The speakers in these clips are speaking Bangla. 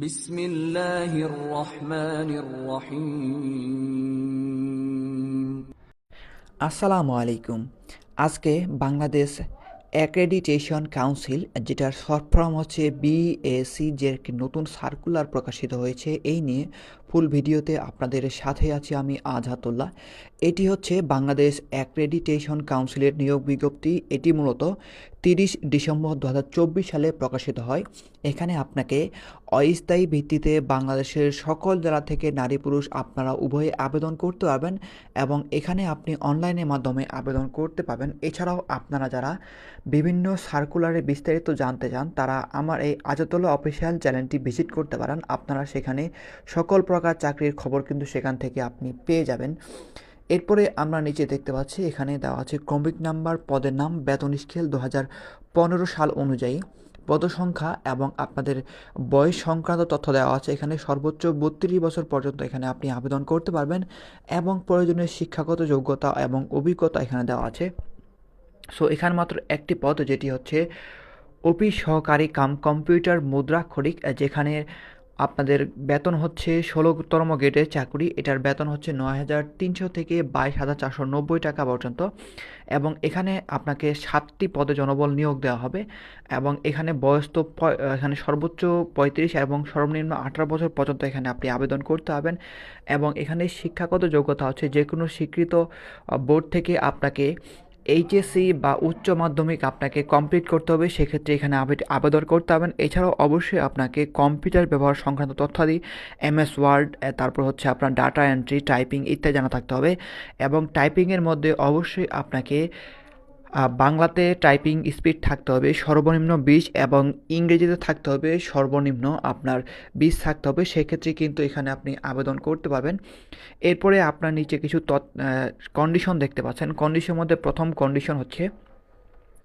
বিসমিল্লাহির রহমানির রহিম। আসসালামু আলাইকুম। আজকে বাংলাদেশ অ্যাক্রেডিটেশন কাউন্সিল যেটার শর্ট ফর্ম হচ্ছে বিএসি যে একটি নতুন সার্কুলার প্রকাশিত হয়েছে, এই নিয়ে ফুল ভিডিওতে আপনাদের সাথে আছি আমি আজহাতুল্লাহ এটি হচ্ছে বাংলাদেশ অ্যাক্রেডিটেশন কাউন্সিলের নিয়োগ বিজ্ঞপ্তি। এটি মূলত তিরিশ ডিসেম্বর দু হাজার চব্বিশ সালে প্রকাশিত হয়। এখানে আপনাকে অস্থায়ী ভিত্তিতে বাংলাদেশের সকল জেলা থেকে নারী পুরুষ আপনারা উভয়ে আবেদন করতে পারবেন এবং এখানে আপনি অনলাইনের মাধ্যমে আবেদন করতে পারবেন। এছাড়াও আপনারা যারা বিভিন্ন সার্কুলারে বিস্তারিত জানতে চান, তারা আমার এই আজাতুল্লাহ অফিসিয়াল চ্যানেলটি ভিজিট করতে পারেন। আপনারা সেখানে সকল প্রকার চাকরির খবর কিন্তু সেখান থেকে আপনি পেয়ে যাবেন। এরপরে আমরা নিচে দেখতে পাচ্ছি, এখানে দেওয়া আছে ক্রমিক নাম্বার, পদের নাম, বেতন স্কেল দু হাজার পনেরো সাল অনুযায়ী, পদসংখ্যা এবং আপনাদের বয়স সংক্রান্ত তথ্য দেওয়া আছে। এখানে সর্বোচ্চ বত্রিশ বছর পর্যন্ত এখানে আপনি আবেদন করতে পারবেন এবং প্রয়োজনীয় শিক্ষাগত যোগ্যতা এবং অভিজ্ঞতা এখানে দেওয়া আছে। সো, এখানে মাত্র একটি পদ, যেটি হচ্ছে অফিস সহকারী কাম কম্পিউটার মুদ্রাক্ষরিক, যেখানে আপনাদের বেতন হচ্ছে ষোলোতম গ্রেডের চাকরি। এটার বেতন হচ্ছে নয় হাজার তিনশো থেকে বাইশ হাজার চারশো নব্বই টাকা পর্যন্ত এবং এখানে আপনাকে সাতটি পদে জনবল নিয়োগ দেওয়া হবে এবং এখানে বয়স তো এখানে সর্বোচ্চ পঁয়ত্রিশ এবং সর্বনিম্ন আঠারো বছর পর্যন্ত এখানে আপনি আবেদন করতে হবেন এবং এখানে শিক্ষাগত যোগ্যতা হচ্ছে যে কোনো স্বীকৃত বোর্ড থেকে আপনাকে এইচএসসি বা উচ্চ মাধ্যমিক আপনাকে কমপ্লিট করতে হবে, সেক্ষেত্রে এখানে আবে- আবেদন করতে হবেন এছাড়াও অবশ্যই আপনাকে কম্পিউটার ব্যবহার সংক্রান্ত তথ্যাদি এমএস ওয়ার্ড তারপর হচ্ছে আপনার ডাটা এন্ট্রি টাইপিং ইত্যাদি জানা থাকতে হবে। এবং টাইপিংয়ের মধ্যে অবশ্যই আপনাকে বাংলাতে টাইপিং স্পিড থাকতে হবে, সর্বনিম্ন বিশ এবং ইংরেজিতে থাকতে হবে সর্বনিম্ন আপনার বিশ থাকতে হবে। সেক্ষেত্রে কিন্তু এখানে আপনি আবেদন করতে পারবেন। এরপরে আপনার নিচে কিছু তৎ কন্ডিশন দেখতে পাচ্ছেন। কন্ডিশনের মধ্যে প্রথম কন্ডিশন হচ্ছে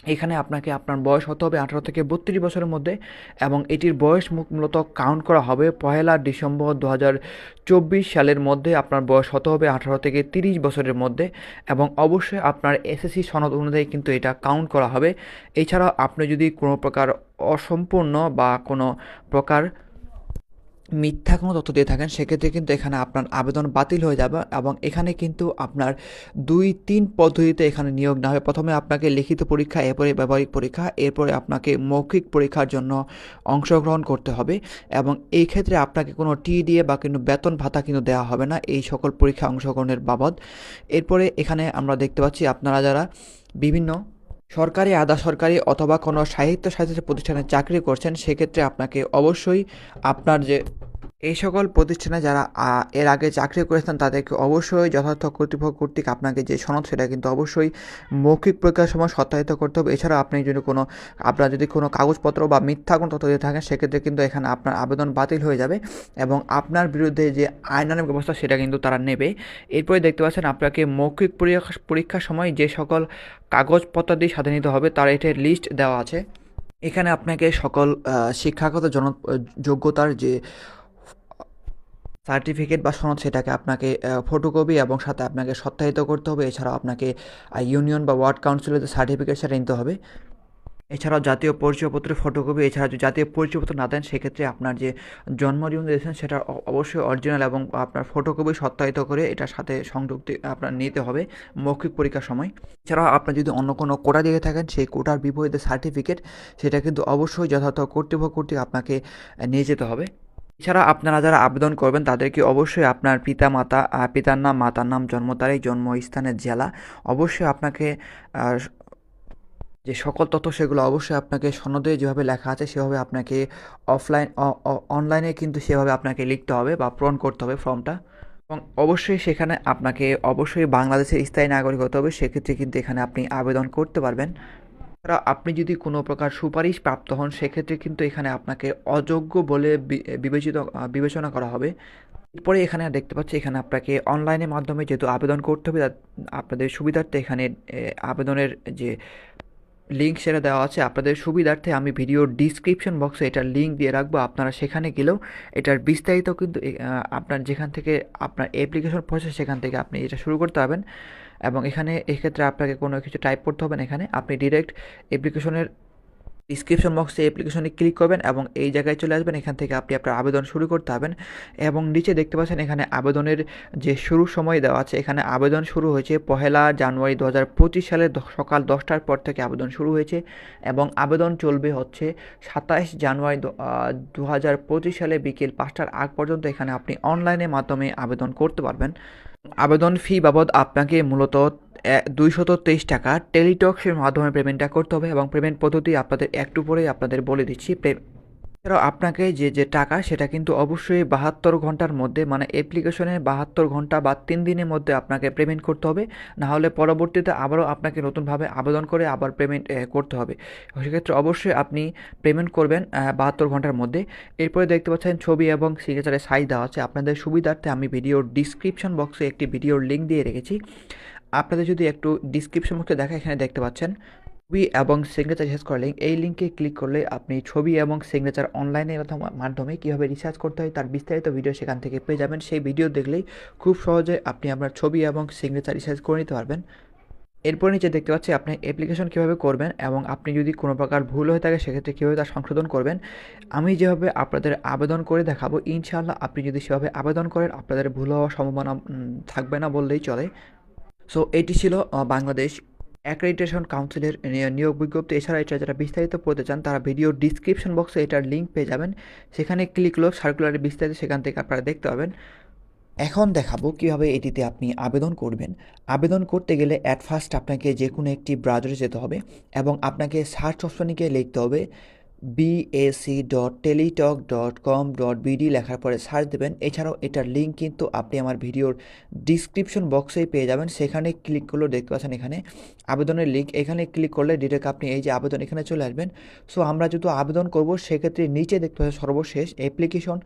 এখানে আপনাকে আপনার বয়স হতে হবে আঠারো থেকে বত্রিশ বছরের মধ্যে এবং এটির বয়স মূলত কাউন্ট করা হবে পহেলা ডিসেম্বর দু চব্বিশ সালের মধ্যে আপনার বয়স হতে হবে আঠারো থেকে তিরিশ বছরের মধ্যে এবং অবশ্যই আপনার এসএসসি সনদ অনুযায়ী কিন্তু এটা কাউন্ট করা হবে। এছাড়াও আপনি যদি কোনো প্রকার অসম্পূর্ণ বা কোনো প্রকার মিথ্যা কোনো তথ্য দিয়ে থাকেন, সেক্ষেত্রে কিন্তু এখানে আপনার আবেদন বাতিল হয়ে যাবে এবং এখানে কিন্তু আপনার দুই, তিন পদ্ধতিতে এখানে নিয়োগ না হবে প্রথমে আপনাকে লিখিত পরীক্ষা, এরপরে ব্যবহারিক পরীক্ষা, এরপরে আপনাকে মৌখিক পরীক্ষার জন্য অংশগ্রহণ করতে হবে এবং এই ক্ষেত্রে আপনাকে কোনো টি দিয়ে বা কিন্তু বেতন ভাতা কিন্তু দেওয়া হবে না এই সকল পরীক্ষা অংশগ্রহণের বাবদ। এরপরে এখানে আমরা দেখতে পাচ্ছি আপনারা যারা বিভিন্ন সরকারি, আধা সরকারি অথবা কোনো সাহিত্য সাহিত্য প্রতিষ্ঠানে চাকরি করছেন, সেক্ষেত্রে আপনাকে অবশ্যই আপনার যে এই সকল প্রতিষ্ঠানে যারা এর আগে চাকরি করেছেন তাদেরকে অবশ্যই যথার্থ কর্তৃপক্ষ কর্তৃক আপনাকে যে সনদ সেটা কিন্তু অবশ্যই মৌখিক পরীক্ষার সময় সত্যায়িত করতে হবে। এছাড়া আপনি যদি কোনো, আপনার যদি কোনো কাগজপত্র বা মিথ্যা কোনো তথ্য দিয়ে থাকেন, সেক্ষেত্রে কিন্তু এখানে আপনার আবেদন বাতিল হয়ে যাবে এবং আপনার বিরুদ্ধে যে আইনানুগ ব্যবস্থা সেটা কিন্তু তারা নেবে। এরপরে দেখতে পাচ্ছেন আপনাকে মৌখিক পরীক্ষা, পরীক্ষার সময় যে সকল কাগজপত্রাদি সাথে নিতে হবে, তার এটার লিস্ট দেওয়া আছে। এখানে আপনাকে সকল শিক্ষাগত জন, যোগ্যতার যে সার্টিফিকেট বা সনদ সেটাকে আপনাকে ফটোকপি এবং সাথে আপনাকে সত্যায়িত করতে হবে। এছাড়াও আপনাকে ইউনিয়ন বা ওয়ার্ড কাউন্সিলের যে সার্টিফিকেট সেটা নিতে হবে। এছাড়াও জাতীয় পরিচয়পত্রের ফটোকপি এছাড়া যদি জাতীয় পরিচয়পত্র না দেন, সেক্ষেত্রে আপনার যে জন্ম দিয়েছেন, সেটা অবশ্যই অরিজিনাল এবং আপনার ফটোকপি সত্যায়িত করে এটার সাথে সংযুক্তি আপনার নিতে হবে মৌখিক পরীক্ষার সময়। এছাড়াও আপনি যদি অন্য কোনো কোটা দিয়ে থাকেন, সেই কোটার বিপরীতে সার্টিফিকেট সেটা কিন্তু অবশ্যই যথাযথ কর্তৃপক্ষ কর্তৃক আপনাকে নিয়ে যেতে হবে। এছাড়া আপনারা যারা আবেদন করবেন, তাদেরকে অবশ্যই আপনার পিতা মাতা পিতার নাম, মাতার নাম, জন্ম তারিখ, জন্মস্থানের জেলা, অবশ্যই আপনাকে যে সকল তথ্য সেগুলো অবশ্যই আপনাকে সনদে যেভাবে লেখা আছে, সেভাবে আপনাকে অফলাইন অনলাইনে কিন্তু সেভাবে আপনাকে লিখতে হবে বা পূরণ করতে হবে ফর্মটা। এবং অবশ্যই সেখানে আপনাকে অবশ্যই বাংলাদেশের স্থায়ী নাগরিক হতে হবে, সেক্ষেত্রে কিন্তু এখানে আপনি আবেদন করতে পারবেন। এছাড়া আপনি যদি কোনো প্রকার সুপারিশ প্রাপ্ত হন, সেক্ষেত্রে কিন্তু এখানে আপনাকে অযোগ্য বলে বিবেচিত বিবেচনা করা হবে। এরপরে এখানে দেখতে পাচ্ছি, এখানে আপনাকে অনলাইনের মাধ্যমে যেহেতু আবেদন করতে হবে আপনাদের সুবিধার্থে এখানে আবেদনের যে লিঙ্ক সেটা দেওয়া আছে, আপনাদের সুবিধার্থে আমি ভিডিও ডিসক্রিপশন বক্সে এটার লিঙ্ক দিয়ে রাখব, আপনারা সেখানে গেলেও এটার বিস্তারিত কিন্তু আপনার যেখান থেকে আপনার অ্যাপ্লিকেশন প্রসেস সেখান থেকে আপনি এটা শুরু করতে পারবেন। এবং এখানে এক্ষেত্রে আপনাকে কোনো কিছু টাইপ করতে হবে না এখানে। আপনি ডিরেক্ট অ্যাপ্লিকেশনের ডিসক্রিপশন বক্সে অ্যাপ্লিকেশনে ক্লিক করবেন এবং এই জায়গায় চলে আসবেন। এখান থেকে আপনি আপনার আবেদন শুরু করতে হবেন এবং নিচে দেখতে পাচ্ছেন এখানে আবেদনের যে শুরু সময় দেওয়া আছে, এখানে আবেদন শুরু হয়েছে পহেলা জানুয়ারি দু হাজার পঁচিশ সালে সকাল দশটার পর থেকে আবেদন শুরু হয়েছে এবং আবেদন চলবে হচ্ছে সাতাশ জানুয়ারি দু হাজার পঁচিশ সালে বিকেল পাঁচটার আগ পর্যন্ত এখানে আপনি অনলাইনের মাধ্যমে আবেদন করতে পারবেন। আবেদন ফি বাবদ আপনাকে মূলত দুইশত তেইশ টাকা টেলিটক্সের মাধ্যমে পেমেন্টটা করতে হবে এবং পেমেন্ট পদ্ধতি আপনাদের একটু পরেই আপনাদের বলে দিচ্ছি। এছাড়াও আপনাকে যে যে টাকা, সেটা কিন্তু অবশ্যই বাহাত্তর ঘণ্টার মধ্যে মানে অ্যাপ্লিকেশনে বাহাত্তর ঘণ্টা বা তিন দিনের মধ্যে আপনাকে পেমেন্ট করতে হবে। না হলে পরবর্তীতে আবারও আপনাকে নতুনভাবে আবেদন করে আবার পেমেন্ট করতে হবে। সেক্ষেত্রে অবশ্যই আপনি পেমেন্ট করবেন বাহাত্তর ঘণ্টার মধ্যে। এরপরে দেখতে পাচ্ছেন ছবি এবং সিগনেচারের সাইজ দেওয়া আছে। আপনাদের সুবিধার্থে আমি ভিডিওর ডিসক্রিপশন বক্সে একটি ভিডিওর লিঙ্ক দিয়ে রেখেছি। আপনাদের যদি একটু ডিসক্রিপশন বক্সে দেখা এখানে দেখতে পাচ্ছেন, ছবি এবং সিগনেচার রিসার্চ করার লিঙ্ক এই লিঙ্কে ক্লিক করলে আপনি ছবি এবং সিগনেচার অনলাইনের মাধ্যমে কীভাবে রিসার্চ করতে হয় তার বিস্তারিত ভিডিও সেখান থেকে পেয়ে যাবেন। সেই ভিডিও দেখলেই খুব সহজে আপনি আপনার ছবি এবং সিগনেচার রিসার্চ করে নিতে পারবেন। এরপর নিচে দেখতে পাচ্ছি আপনি অ্যাপ্লিকেশন কীভাবে করবেন এবং আপনি যদি কোনো প্রকার ভুল হয়ে থাকে সেক্ষেত্রে কীভাবে তার সংশোধন করবেন। আমি যেভাবে আপনাদের আবেদন করে দেখাবো, ইনশাআল্লাহ আপনি যদি সেভাবে আবেদন করেন, আপনাদের ভুল হওয়ার সম্ভাবনা থাকবে না বললেই চলে। সো এটি ছিল বাংলাদেশ অ্যাক্রেডিটেশন কাউন্সিলের নিয়োগ বিজ্ঞপ্তি। এছাড়া এটা যারা বিস্তারিত পড়তে চান, তারা ভিডিও ডিসক্রিপশন বক্সে এটার লিঙ্ক পেয়ে যাবেন। সেখানে ক্লিক করলে সার্কুলারের বিস্তারিত সেখান থেকে আপনারা দেখতে পাবেন। এখন দেখাবো কীভাবে এটিতে আপনি আবেদন করবেন। আবেদন করতে গেলে অ্যাট ফার্স্ট আপনাকে যে কোনো একটি ব্রাউজারে যেতে হবে এবং আপনাকে সার্চ অপশনে গিয়ে লিখতে হবে BAC dot Teletalk dot com dot BD লেখার পরে সার্চ দেবেন। এছাড়াও এটার লিঙ্ক কিন্তু আপনি আমার ভিডিওর ডিসক্রিপশন বক্সেই পেয়ে যাবেন। সেখানে ক্লিক করলেও দেখতে পাচ্ছেন এখানে আবেদনের লিঙ্ক এখানে ক্লিক করলে ডিরেক্ট আপনি এই যে আবেদন এখানে চলে আসবেন। সো আমরা যেহেতু আবেদন করব, সেক্ষেত্রে নিচে দেখতে পাচ্ছেন সর্বশেষ অ্যাপ্লিকেশন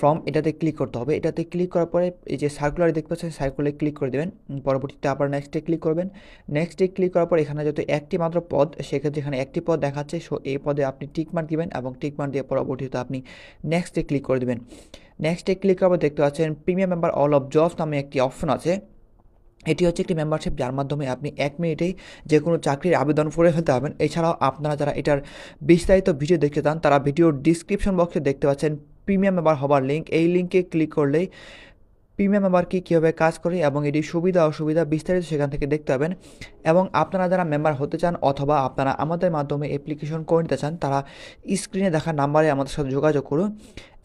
ফর্ম এটাতে ক্লিক করতে হবে। এটাতে ক্লিক করার পরে এই যে সার্কুলার দেখতে পাচ্ছেন সার্কুলারে ক্লিক করে দেবেন। পরবর্তীতে আবার নেক্সটে ক্লিক করবেন। নেক্সটে ক্লিক করার পর এখানে যত একটি মাত্র পদ, সেক্ষেত্রে এখানে একটি পদ দেখাচ্ছে, সো এই পদে আপনি টিক মার্ক দিবেন এবং টিক মার্ক দিয়ে পরবর্তীতে আপনি নেক্সটে ক্লিক করে দেবেন। নেক্সটে ক্লিক করার পর দেখতে পাচ্ছেন premium member all of jobs নামে একটি অপশন আছে। এটি হচ্ছে একটি মেম্বারশিপ যার মাধ্যমে আপনি এক মিনিটেই যে কোনো চাকরির আবেদন করে ফেলতে পারবেন। এছাড়াও আপনারা যারা এটার বিস্তারিত ভিডিও দেখতে চান, তারা ভিডিওর ডিসক্রিপশন বক্সে দেখতে পাচ্ছেন প্রিমিয়াম মেম্বার হবার লিঙ্ক এই লিঙ্কে ক্লিক করলেই প্রিমিয়াম মেম্বার কি, কীভাবে কাজ করে এবং এটি সুবিধা, অসুবিধা বিস্তারিত সেখান থেকে দেখতে পাবেন। এবং আপনারা যারা মেম্বার হতে চান অথবা আপনারা আমাদের মাধ্যমে অ্যাপ্লিকেশন করে নিতে চান, তারা স্ক্রিনে দেখা নাম্বারে আমাদের সাথে যোগাযোগ করুন।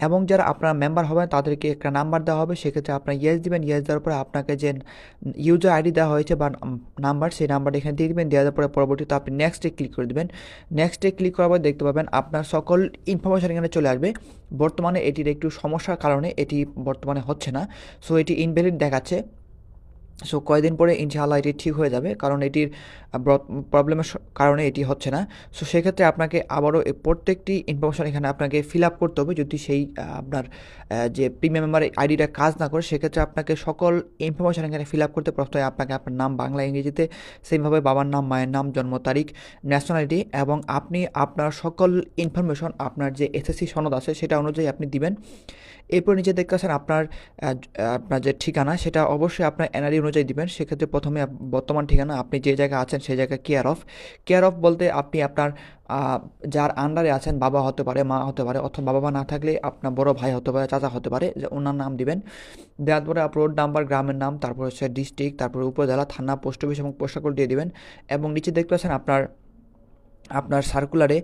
এবং যারা আপনার মেম্বার হবেন, তাদেরকে একটা নাম্বার দেওয়া হবে। সেক্ষেত্রে আপনার ইয়েস দিবেন। ইয়েস দেওয়ার পরে আপনাকে যে ইউজার আইডি দেওয়া হয়েছে বা নাম্বার সেই নাম্বারটা এখানে দিয়ে দিবেন। দেওয়ার পরে পরবর্তীতে আপনি নেক্সটে ক্লিক করে দেবেন। নেক্সটে ক্লিক করার পর দেখতে পাবেন আপনার সকল ইনফরমেশন এখানে চলে আসবে। বর্তমানে এটির একটু সমস্যার কারণে এটি বর্তমানে হচ্ছে না। সো এটি ইনভ্যালিড দেখাচ্ছে। সো কয়েকদিন পরে ইনশাআল্লাহ এটি ঠিক হয়ে যাবে, কারণ এটির প্রবলেমের কারণে এটি হচ্ছে না। সো সেক্ষেত্রে আপনাকে আবারও প্রত্যেকটি ইনফরমেশন এখানে আপনাকে ফিল আপ করতে হবে। যদি সেই আপনার যে প্রিমিয়াম মেম্বার আইডিটা কাজ না করে, সেক্ষেত্রে আপনাকে সকল ইনফরমেশন এখানে ফিল আপ করতে প্রথমে আপনাকে আপনার নাম, বাংলা, ইংরেজিতে সেমভাবে বাবার নাম, মায়ের নাম, জন্ম তারিখ ন্যাশনালিটি এবং আপনি আপনার সকল ইনফরমেশন আপনার যে এসএসসি সনদ আছে, সেটা অনুযায়ী আপনি দিবেন। এরপর নিচে দেখতে পাচ্ছেন আপনার আপনার যে ঠিকানা, সেটা অবশ্যই আপনার এনআরই অনুযায়ী দিবেন। সেক্ষেত্রে প্রথমে বর্তমান ঠিকানা, আপনি যে জায়গায় আছেন সেই জায়গায় কেয়ার অফ কেয়ার অফ বলতে আপনি আপনার যার আন্ডারে আছেন, বাবা হতে পারে, মা হতে পারে, অথবা বাবা মা না থাকলে আপনার বড় ভাই হতে পারে, চাচা হতে পারে, যে ওনার নাম দিবেন। দেওয়ার পরে রোড নাম্বার গ্রামের নাম, তারপর হচ্ছে ডিস্ট্রিক্ট তারপরে উপজেলা, থানা পোস্ট অফিস এবং পোস্ট দিয়ে দিবেন। এবং নিচে দেখতে পাচ্ছেন আপনার আপনার সার্কুলারে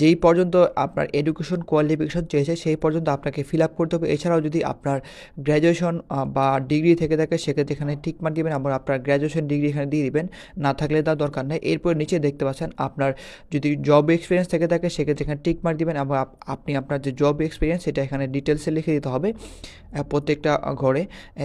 যেই পর্যন্ত আপনার এডুকেশন কোয়ালিফিকেশন চেয়েছে, সেই পর্যন্ত আপনাকে ফিল আপ করতে হবে। এছাড়াও যদি আপনার গ্র্যাজুয়েশন বা ডিগ্রি থেকে থাকে, সেক্ষেত্রে এখানে ঠিক মার দিবেন আবার আপনার গ্র্যাজুয়েশন ডিগ্রি এখানে দিয়ে দিবেন। না থাকলে তার দরকার নেই। এরপর নিচে দেখতে পাচ্ছেন, আপনার যদি জব এক্সপিরিয়েন্স থেকে থাকে, সেক্ষেত্রে এখানে টিক মার্ক দিবেন এবং আপনি আপনার যে জব এক্সপিরিয়েন্স সেটা এখানে ডিটেলসে লিখে দিতে হবে প্রত্যেকটা ঘরে।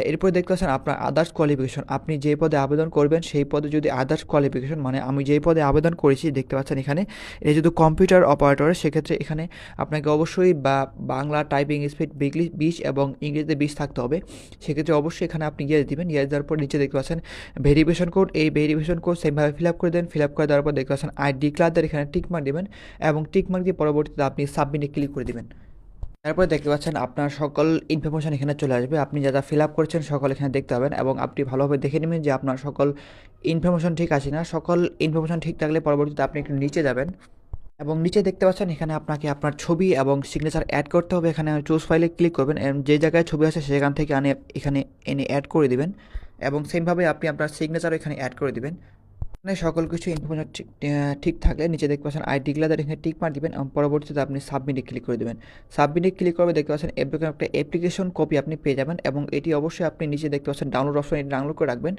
এরপর দেখতে পাচ্ছেন, আপনার আদার্স কোয়ালিফিকেশন আপনি যে পদে আবেদন করবেন, সেই পদে যদি আদার্স কোয়ালিফিকেশন মানে আমি যেই পদে আবেদন করেছি, দেখতে পাচ্ছেন, এখানে এটা যেহেতু কম্পিউটার অপারেটর সেক্ষেত্রে এখানে আপনাকে অবশ্যই বা বাংলা টাইপিং স্পিড বিগলি বিশ এবং ইংরেজিতে বিশ থাকতে হবে। সেক্ষেত্রে অবশ্যই এখানে আপনি ইয়েস দিবেন। ইয়েস দেওয়ার পর নিচে দেখতে পাচ্ছেন ভেরিফিকেশন কোড এই ভেরিফিকেশন কোড সেমভাবে ফিল আপ করে দেন। ফিল আপ করে দেওয়ার পর দেখতে পাচ্ছেন আই ডিক্লারদের এখানে টিকমার্ক দেবেন এবং টিকমার্ক দিয়ে পরবর্তীতে আপনি সাবমিটে ক্লিক করে দিবেন। তারপরে দেখতে পাচ্ছেন আপনার সকল ইনফরমেশন এখানে চলে আসবে। আপনি যা যা ফিল আপ করেছেন সকল এখানে দেখতে পাবেন এবং আপনি ভালোভাবে দেখে নেবেন যে আপনার সকল ইনফরমেশন ঠিক আছে না সকল ইনফরমেশন ঠিক থাকলে পরবর্তীতে আপনি একটু নিচে যাবেন এবং নিচে দেখতে পাচ্ছেন এখানে আপনাকে আপনার ছবি এবং সিগনেচার অ্যাড করতে হবে। এখানে চুজ ফাইলে ক্লিক করবেন এবং যে জায়গায় ছবি আছে সেখান থেকে আনে, এখানে এনে অ্যাড করে দিবেন এবং সেমভাবে আপনি আপনার সিগনেচারও এখানে অ্যাড করে দিবেন। এখানে সকল কিছু ইনফরমেশন ঠিক থাকলে নিচে দেখতে পাচ্ছেন আই ডিক্লার এখানে টিক মার দিবেন, এবং পরবর্তীতে আপনি সাবমিটে ক্লিক করে দেবেন। সাবমিটে ক্লিক করবে, দেখতে পাচ্ছেন এরকম একটা অ্যাপ্লিকেশন কপি আপনি পেয়ে যাবেন, এবং এটি অবশ্যই আপনি নিচে দেখতে পাচ্ছেন ডাউনলোড অপশন এটি ডাউনলোড করে রাখবেন,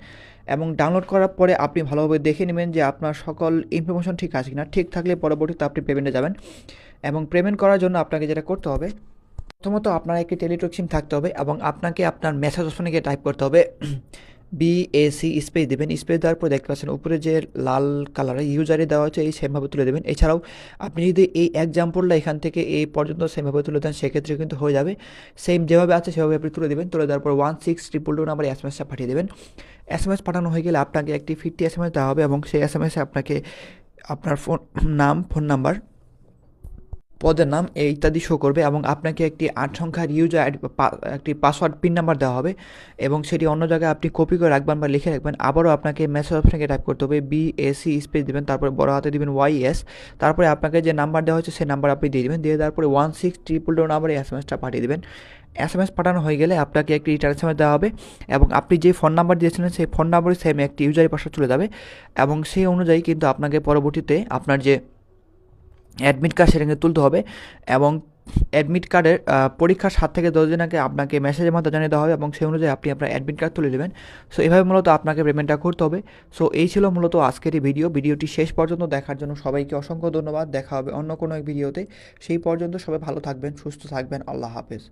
এবং ডাউনলোড করার পরে আপনি ভালোভাবে দেখে নেবেন যে আপনার সকল ইনফরমেশন ঠিক আছে কিনা। ঠিক থাকলে পরবর্তীতে আপনি পেমেন্টে যাবেন, এবং পেমেন্ট করার জন্য আপনাকে যেটা করতে হবে, প্রথমত আপনার একটি টেলিটক সিম থাকতে হবে, এবং আপনাকে আপনার মেসেজ অপশনে গিয়ে টাইপ করতে হবে বিএসি স্পেস দেবেন। স্পেস দেওয়ার পর দেখতে পাচ্ছেন উপরে যে লাল কালারে ইউজারে দেওয়া হচ্ছে এই সেমভাবে তুলে দেবেন। এছাড়াও আপনি যদি এই এক্সাম্পলটা এখান থেকে এই পর্যন্ত সেমভাবে তুলে দেন, সেক্ষেত্রে কিন্তু হয়ে যাবে। সেম যেভাবে আছে, সেভাবে আপনি তুলে দেবেন। তুলে দেওয়ার পর one six triple two number S M এসটা পাঠিয়ে দেবেন। এস এম এস পাঠানো হয়ে গেলে আপনাকে একটি ফিফটি এস এম এস দেওয়া হবে এবং সেই এস এম এসে আপনাকে আপনার ফোন নাম ফোন নাম্বার পদের নাম এই ইত্যাদি শো করবে এবং আপনাকে একটি আট সংখ্যার ইউজার আইডি একটি পাসওয়ার্ড পিন নাম্বার দেওয়া হবে এবং সেটি অন্য জায়গায় আপনি কপি করে রাখবেন বা লিখে রাখবেন। আবারও আপনাকে মেসেজ অপশনকে টাইপ করতে হবে বি এসি স্পেস দেবেন, তারপরে বড় হাতে দিবেন ওয়াই এস তারপরে আপনাকে যে নাম্বার দেওয়া হয়েছে সেই নাম্বার আপনি দিয়ে দেবেন, দিয়ে দেওয়ার পরে ওয়ান সিক্স ট্রিপল টু নাম্বারে এস এম এসটা পাঠিয়ে দেবেন। এস এম এস পাঠানো হয়ে গেলে আপনাকে একটি রিটার্ন এস এম এস দেওয়া হবে এবং আপনি যে ফোন নাম্বার দিয়েছিলেন সেই ফোন নাম্বারে সেম একটি ইউজারের পাশে চলে যাবে এবং সেই অনুযায়ী কিন্তু আপনাকে পরবর্তীতে আপনার যে অ্যাডমিট কার্ড সেটা কিন্তু তুলতে হবে এবং অ্যাডমিট কার্ডের পরীক্ষার সাত থেকে দশ দিন আগে আপনাকে মেসেজের মাধ্যমে জানিয়ে দেওয়া হবে এবং সেই অনুযায়ী আপনি আপনার অ্যাডমিট কার্ড তুলে নেবেন। সো এভাবে মূলত আপনাকে পেমেন্টটা করতে হবে। সো এই ছিল মূলত আজকের এই ভিডিও ভিডিওটি শেষ পর্যন্ত দেখার জন্য সবাইকে অসংখ্য ধন্যবাদ। দেখা হবে অন্য কোনো এক ভিডিওতে সেই পর্যন্ত সবাই ভালো থাকবেন, সুস্থ থাকবেন। আল্লাহ হাফেজ।